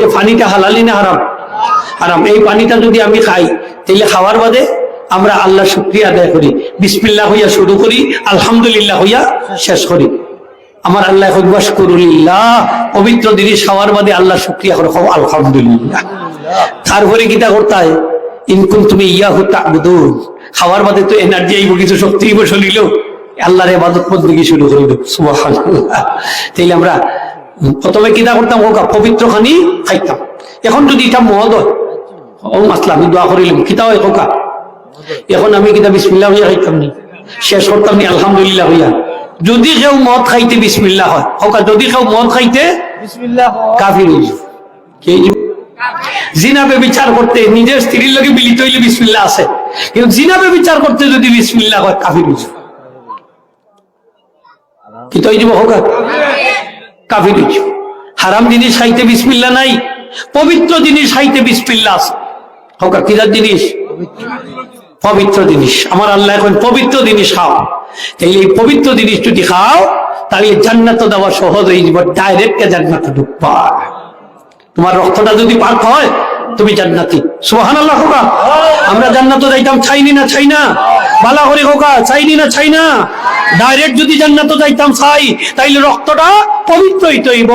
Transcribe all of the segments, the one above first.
এই পানিটা হালালি না হারাম? হারাম। এই পানিটা যদি আমি খাই তাহলে খাওয়ার বাদে আমরা আল্লাহ শুক্রিয়া আদায় করি। বিসমিল্লাহ হইয়া শুরু করি, আলহামদুলিল্লাহ হইয়া শেষ করি। আমার আল্লাহ হইবাস করুলিল্লাহ পবিত্র জিনিস খাওয়ার বাদে আল্লাহ শুক্রিয়া করো খাও, আলহামদুলিল্লাহ। তারপরে কিতা করতে হয় ইনকুম তুমি ইয়া হতা খাওয়ার বাদে তো এনার্জি আইব, কিছু শক্তি শরীর আল্লাহর এবাদত বন্দী শুরু করিল সুবহানাল্লাহ। তাইলে আমরা প্রথমে কিতা করতাম? হোকা পবিত্র খানি খাইতাম। এখন যদি এটা মদ হয় ও মাসলা আমি দোয়া করিলাম। কিতা হয় হোকা এখন আমি কিতা বিসমিল্লাহ হইয়া খাইতাম নি। শেষ করতাম নি আলহামদুলিল্লাহ হইয়া। যদি কেউ মদ খাইতে বিসমিল্লাহ হয় হোকা যদি কেউ মদ খাইতে কাফির? জিনাবে বিচার করতে নিজের স্ত্রীর লগে মিলিত হইলে বিসমিল্লাহ আছে। কিন্তু জিনাবে বিচার করতে যদি বিসমিল্লাহ হয় কাফির হইল। কি তো যাব হোক কাফির হারাম জিনিস খাইতে বিসমিল্লাহ নাই, পবিত্র জিনিস খাইতে বিসমিল্লাহ আছে। হোক কিরার জিনিস? পবিত্র জিনিস। আমার আল্লাহ এখন পবিত্র জিনিস খাও। এই পবিত্র জিনিস যদি খাও, তাহলে জান্নাত দেওয়া সহজ হয়ে যাব ডাইরেক্ট জান্নাত ঢুকবা। তোমার রক্তটা যদি পাক হয়, তুমি জান্নাতি। সুহান আল্লাহ খোকা আমরা জান্নাত যাইতাম চাইনি না চাই না বালা করে খোকা চাইনি না চাই না ডাইরেক্ট যদি জান্নাত যাইতাম চাই তাইলে রক্তটা পবিত্র হইব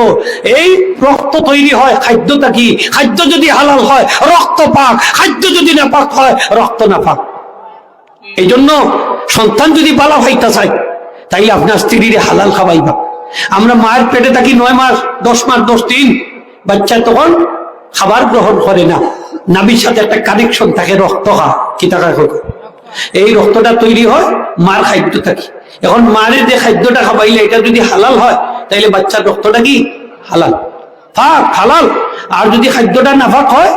এই রক্ত তৈরি হয় খাদ্যটা কি? খাদ্য যদি হালাল হয়, রক্ত পাক। খাদ্য যদি না পাক হয়, রক্ত না পাক এই জন্য সন্তান যদি বালা হইতা চাই তাইলে আপনার স্ত্রীর হালাল খাওয়াইবা। আমরা মায়ের পেটে থাকি নয় মাস, দশ মাস, দশ দিন। বাচ্চা তখন খাবার গ্রহণ করে না। নাবির সাথে একটা কানেকশন থাকে রক্ত খা কি টাকা এই রক্তটা তৈরি হয় মার খাদ্য থাকি। এখন মায়ের যে খাদ্যটা খাবাইলে এটা যদি হালাল হয়, তাইলে বাচ্চার রক্তটা কি? হালাল। ফাঁক, হালাল। আর যদি খাদ্যটা নাফাক হয়,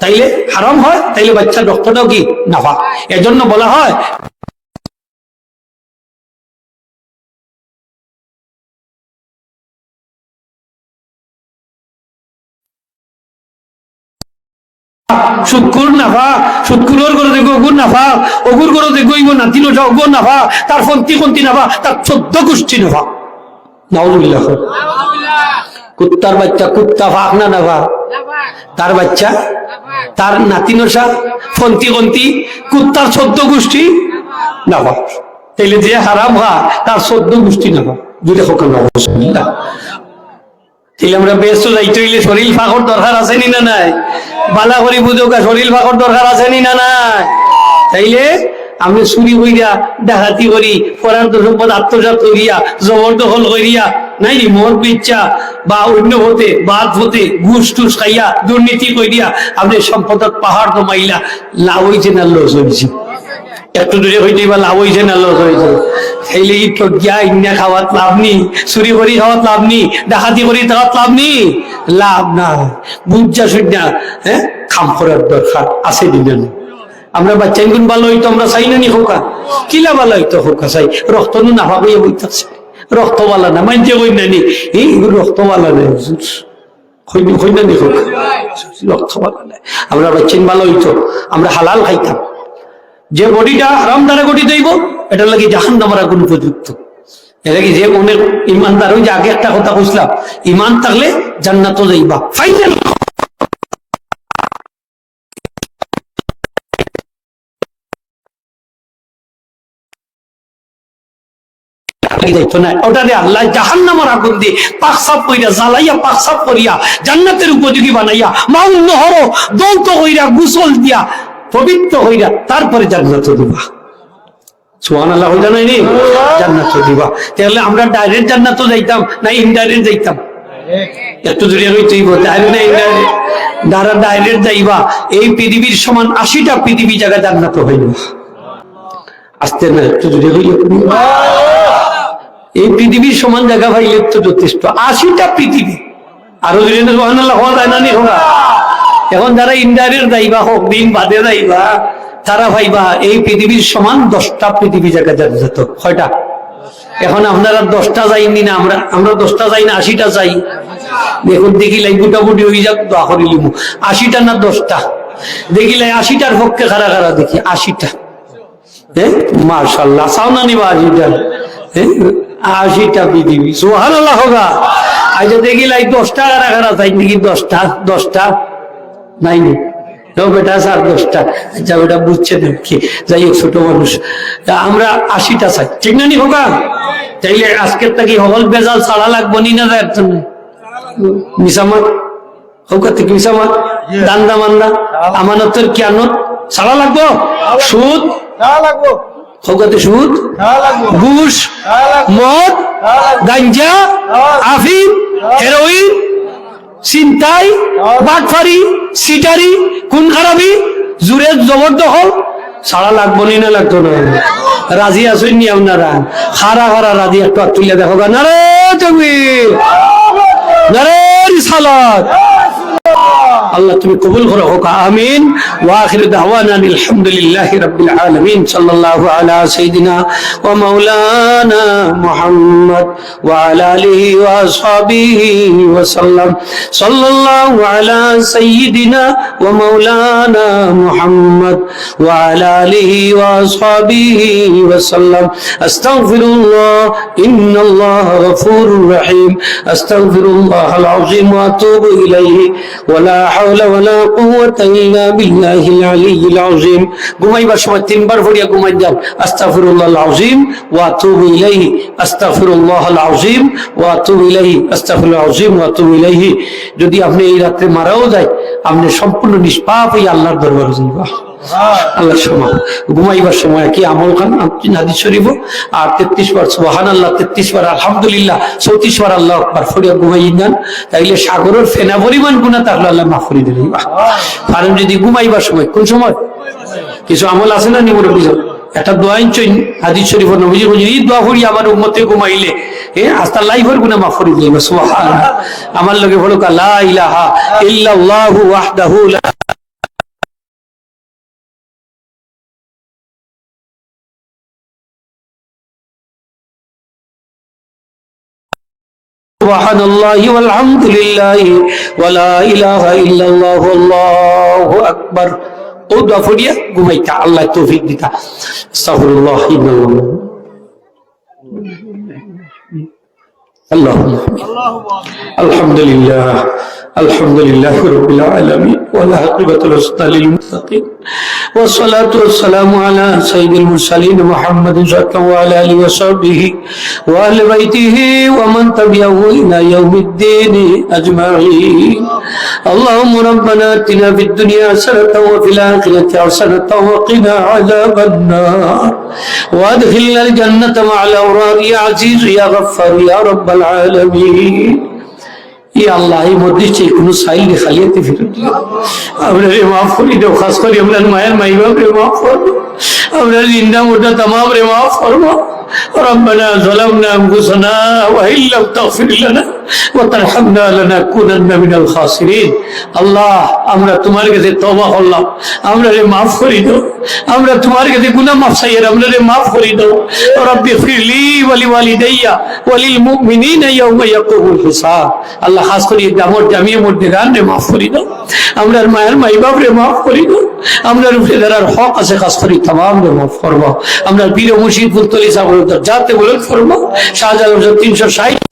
তাইলে হারাম হয়, তাইলে বাচ্চার রক্তটাও কি? নাফাক। এজন্য বলা হয় তার বাচ্চা তার নাতি নসা ফন্তি ফন্তি কুত্তার চোদ্দ গোষ্ঠী নাফা তাইলে যে হারাম হা তার চোদ্দ গোষ্ঠী নাফা যদি হোক না তাইলে আমরা ব্যস্ত যাইতে হইলে শরীর ফাঁকর দরকার আছে নি না নাই? বালা করি বুঝোকা শরীর ফাঁকর দরকার আছে নি না নাই? তাইলে আমি চুরি করিয়া ডাকাতি করি পরান্ত সম্পদ আত্মসাত করিয়া জবরদখল করিয়া নাই মোর ইচ্ছা বা অন্য হতে বাদ হতে ঘুষ টুস খাইয়া দুর্নীতি করিয়া আপনি সম্পদত পাহাড় কমাইলা লাভ হয়েছে না লস হয়েছে একটু দূরে হইতে বা লাভ হয়েছে না লস হয়েছে তাইলে এই প্রজ্ঞা ইন্না খাওয়াত লাভ নি, চুরি করি খাওয়াত লাভ নি, ডাকাতি করি খাওয়াত লাভ নি, লাভ না বুঝা শুননা হ্যাঁ? খাম করার দরকার আছে আমরা বাচ্চা গুণ ভালো হইতো, আমরা চাই না নি হোকা কিলা ভালো হইতো হোকা চাই? রক্ত নু না ভাবে বইতাছে রক্ত বালা না মানছে কই না নি? এই রক্ত বালা নেই কইনি কই না হোক রক্ত বালা নাই। আমরা বাচ্চা ভালো হইতো, আমরা হালাল খাইতাম। যে বডিটা হারাম দ্বারা গঠিত হইব এটা লাগে জাহান নামার আগুন উপযুক্ত। এটা কি যে মনের ইমানদার ওই যে আগে একটা কথা বুঝলাম ইমান থাকলে জান্নাত যাইবা। ফাইনাল জান্নাতের উপযোগী বানাইয়া মাউন নহর দৌত কইরা, গুসল দিয়া পবিত্র হইরা তারপরে জান্নাত দিবা। সুহান আল্লাহ হইলা নাই নি জান্নাত দিবা। তাহলে আমরা ডাইরেক্ট জান্নাত যাইতাম না ইনডাইরেক্ট যাইতাম? একটু হইতেই না ইনডাইরেক্ট ডাইরেক্ট যাইবা। এই পৃথিবীর সমান আশিটা পৃথিবী জায়গা জান্নাত হইল। আসতে না, একটু দূরে এই পৃথিবীর সমান জায়গা ভাইলে যথেষ্ট। আশিটা পৃথিবী। আরও সুহান আল্লাহ হওয়া যায় না নি, হোক এখন যারা ইন্ডাইরেক্ট যাইবা, হোক দিন বাদে যাইবা, তারা ভাইবা, এই পৃথিবীর সমান দশটা পৃথিবী জায়গা যেত কয়টা? এখন আপনারা দশটা যাইনি না, আমরা আমরা দশটা যাই না, আশিটা যাই। দেখুন, দেখিলাই বুটাবুটি হয়ে যাক, দোয়া করি লিমু। আশিটা না দশটা? দেখিলাই আশিটার পক্ষে খারা খারা দেখি, আশিটা। হ্যাঁ মার্শাল্লাহ চাও না নিবা আশিটা? হ্যাঁ আশিটা পৃথিবী সোহান আল্লাহ হোগা। আজ দেখি লাই দশটা কারা কারা চাই নাকি দশটা? দশটা? নাই নি ও বেটা স্যার দশটা। আচ্ছা ওটা বুঝছে দেখি যাই হোক ছোট মানুষ। তা আমরা আশিটা চাই। ঠিক না নি হোগা তাইলে আজকের তাকি হল বেজাল ছাড়া লাগবো নি না যার জন্য? মিসামাত হোক থেকে মিসামাত দান্দা মান্দা? আমানতের কিয়ানত ছাড়া লাগবো? সুদ? লাগবো। হোকাতে সুদ? ঘুষ? মদ? গাঞ্জা? হেরোইন চিন্তাই বাটফারি, সিটারি কোন খারাপি জুরে জবরদখল। সারা লাগবো নি লাগতো না? রাজি আসুন নি আপনারা? খারা খারা রাজি একটু তুলে দেখো না রে তুমি না রে রিসালাত। আল্লাহ তুমি কবুল করো হোক আমিন ওয়াখির দাওয়ানা আলহামদুলিল্লাহি রাব্বিল আলামিন সাল্লাল্লাহু আলা সাইয়্যিদিনা ওয়া মাওলানা মুহাম্মদ ওয়া আলা আলিহি ওয়া আসহাবিহি ওয়া সাল্লাম সাল্লাল্লাহু আলা সাইয়্যিদিনা ওয়া মাওলানা মুহাম্মদ ওয়া আলা আলিহি ওয়া আসহাবিহি ওয়া সাল্লাম আস্তাগফিরুল্লাহ ইন্নাল্লাহা গফুরুর রহিম আস্তাগফিরুল্লাহাল আযীম ওয়া আতুবু ইলাইহি ওয়ালা ঘুমাইবার সময় তিনবার ঘুমাই ওয়া আতুবু ইলাইহি। ওয়া আতুবু ইলাইহি। আস্তাগফিরুল ওয়া যদি আপনি এই রাত্রে মারাও যায়, আপনি সম্পূর্ণ নিষ্পাপ হয়ে আল্লাহর দরবারে যাইবা। আল্লাহ সময় ঘুমাইবার সময় কি আমল খান নাদি শরীফ? আর তেত্রিশ বার সোহান আল্লাহ তেত্রিশ বার আলহামদুলিল্লাহ, চৌত্রিশ বার আল্লাহ আকবার ফরিয়া ঘুমাই যান। তাইলে সাগরের ফেনা পরিমাণ গুণা তাহলে আল্লাহ মাফ করে দিলেন। কারণ যদি ঘুমাইবার সময়, কোন সময়? কিছু আমল আছে না নিমর বিজন একটা দোয়া ইনচই হাদিস শরীফ নবীজি বলছেন এই দোয়া করি আমার উম্মতে ঘুমাইলে, এ আস্তা লাইফের গুণা মাফ করে দিলেন। সুবহান আমার লগে বলো লা ইলাহা ইল্লাল্লাহু ওয়াহদাহু লা سبحان الله والحمد لله ولا إله إلا الله الله أكبر. قد فديا قميتا الله توفيق ديتا استغفر الله. إن الله. اللهم الحمد لله. الحمد لله رب العالمين والعاقبة الحسنى للمتقين والصلاة والسلام على سيد المرسلين محمد صلى الله آله وصحبه وآل بيته ومن تبعه إلى يوم الدين أجمعين. اللهم ربنا آتنا في الدنيا حسنة وفي الآخرة حسنة وقنا عذاب النار. وأدخلنا الجنة مع الأبرار يا عزيز يا غفار يا رب العالمين. ই আল্লাহ, এই মধ্যে কোন সাইল খালিয়াতে ফিরে? আমরা রে মাফ করি দেও খাস করি, আমরা মায়ের মাই বাপ রে মাফ করব, আমরা জিন্দা মোটা তামাম রে মাফ করব। ربنا ظلمنا انفسنا وان لم تغفر لنا وترحمنا لنكونن من الخاسرين আল্লাহ আমরা তোমার কাছে তওবা করলাম আমরা রে মাফ করি দাও আমরা তোমার কাছে গুনাহ মাফ চাইয়ের আমরা রে মাফ করি দাও রব্বি ফিরলি ওয়ালি ওয়ালিদাইয়া ওয়ালিল মুমিনিনা ইয়াউমা ইয়াকুমুল হিসাব আল্লাহ খাস করি জামর জামিয়ে মধ্যে গান রে মাফ করি দাও আমরা মায়ের মাই বাপ রে মাফ করি দাও আমরা রূপে যারার হক আছে খাস করি তাম রে মাফ করবো আমরা বীর মুর্শিদ ফুলতলি সাবর যাতে বলে করব শাহজালাল তিনশো ষাট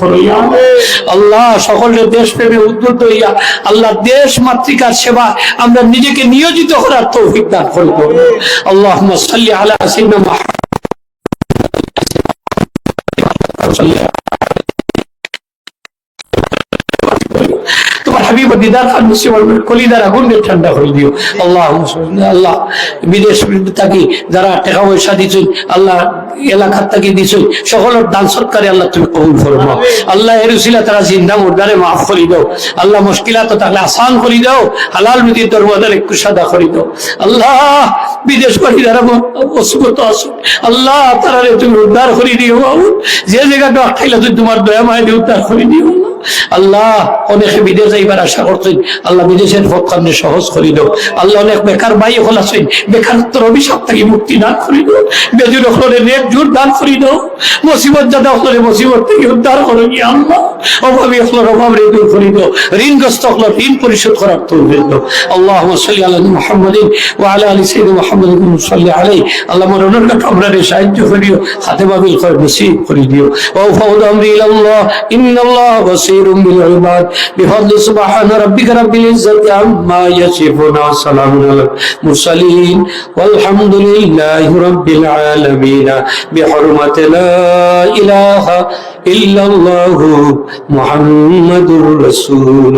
করিয়া আল্লাহ সকলের দেশ প্রেমে উদ্বুদ্ধ হইয়া আল্লাহ দেশ মাতৃকার সেবা আমরা নিজেকে নিয়োজিত করার তৌফিক দান করব আল্লাহ সাল্লি আলা সাইয়্যিদিনা দিদার ঠান্ডা করে দিও। আল্লাহ আল্লাহ, বিদেশ থাকি, যারা টাকা পয়সা আল্লাহ এলাকার থাকি সকলের দান সৎকারে আল্লাহ তুমি কবুল আল্লাহ তারা জিন্দা মাফ দাও। আল্লাহ তাহলে আসান করে দাও, হালাল মিতির দরবাজার একটু সাদা দাও। আল্লাহ, বিদেশ মুসিবত আছে। আল্লাহ তারা তুমি উদ্ধার করে দিও যে জায়গাটা আঠাইলা তুই তোমার দয়া মায় দিয়ে উদ্ধার করে দিও আল্লাহ অনেকে বিদেশ যাইবার আশা করছেন। আল্লাহ বিদেশের পক্ষানে সহজ করি দাও আল্লাহ অনেক বেকার ভাই হল আছেন। বেকারত্বর অভিশাপ থেকে মুক্তি দান করি দাও বেজুর হলে নেক জোর দান করি দাও মুসিবত যাদা হলে মুসিবত থেকে উদ্ধার করো গিয়ে আল্লাহ। অভাবী হল অভাব রে দূর করি দাও ঋণগ্রস্ত হল ঋণ পরিশোধ করার তৌফিক দাও। আল্লাহ সাল্লি আলা মুহাম্মাদিন ওয়া আলা আলি সাইয়্যিদিনা মুহাম্মাদিন সাল্লি আলাইহি। আল্লাহ মরনের কাছে আমরা সাহায্য করিও। হাতে বাবিল কর নসিব করে দিও ও ফাউদ আমরি ইলাল্লাহ। ইন্নাল্লাহ বাসীরুম خير من العباد بفضل سبحان ربك رب العزة عما يصفون وسلام على المرسلين والحمد لله رب العالمين بحرمة لا إله إلا الله محمد رسول